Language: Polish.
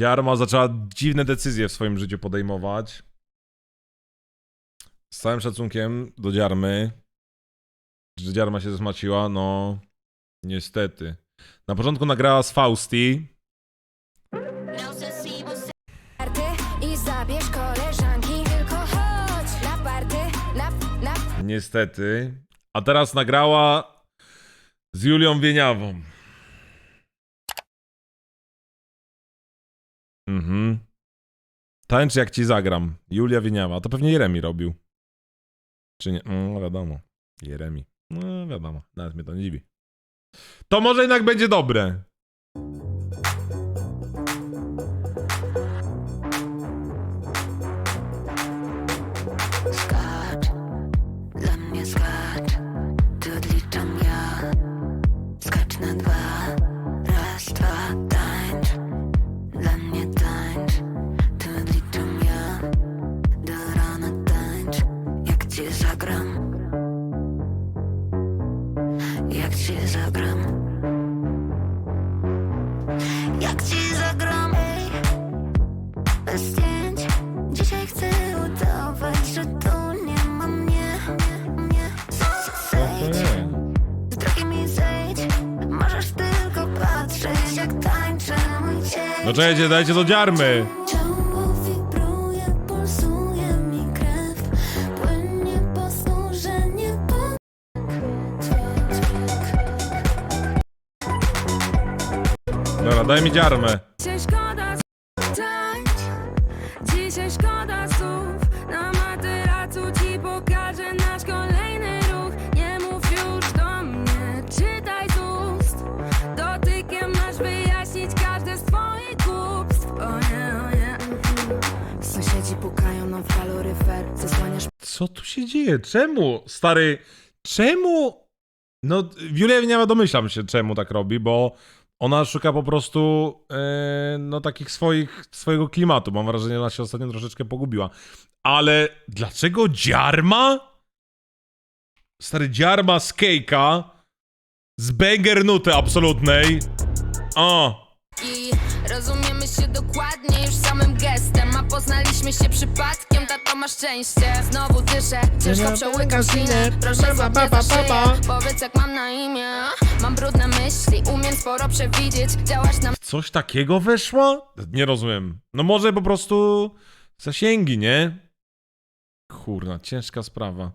Dziarma zaczęła dziwne decyzje w swoim życiu podejmować. Z całym szacunkiem do Dziarmy. Że Dziarma się zesmaciła, no niestety. Na początku nagrała z Fausti. Niestety. A teraz nagrała z Julią Wieniawą. Mhm. Tańcz jak ci zagram. Julia Wieniawa. To pewnie Jeremi robił. Czy nie? No wiadomo. Jeremi. No wiadomo. Nawet mnie to nie dziwi. To może jednak będzie dobre. Zagram. Jak ci zagram. Jak ci zagram, ej. Bez zdjęć Dzisiaj chcę udawać, że tu nie ma mnie, mnie, mnie. Zejdź, z drogi mi zejdź Możesz tylko patrzeć, jak tańczę mój cień No czekajcie, dajcie do dziarmy. Dobra, daj mi dziarmę. Dzisiaj szkoda dzisiaj szkoda słów Na materacu ci pokażę nasz kolejny ruch Nie mów już do mnie, czytaj z ust Dotykiem masz wyjaśnić każde z twoich głupstw O nie, o nie Sąsiedzi pukają nam w kaloryfer Zasłaniasz Co tu się dzieje? Czemu? Stary, czemu? No, Julia nie domyślam się, czemu tak robi, bo ona szuka po prostu e, no takich swoich, swojego klimatu. Mam wrażenie, że ona się ostatnio troszeczkę pogubiła. Ale dlaczego dziarma? Stary, dziarma z kejka z banger nuty absolutnej. O, I rozumiemy się dokładnie już samym gestem A poznaliśmy się przypadkiem, tato masz szczęście. Znowu dyszę, ciężko przełykam ślinę Proszę złapie za szyję, powiedz jak mam na imię. Mam brudne myśli, sporo przewidzieć na coś takiego weszło? Nie rozumiem. No może po prostu zasięgi, nie? Kurna, ciężka sprawa.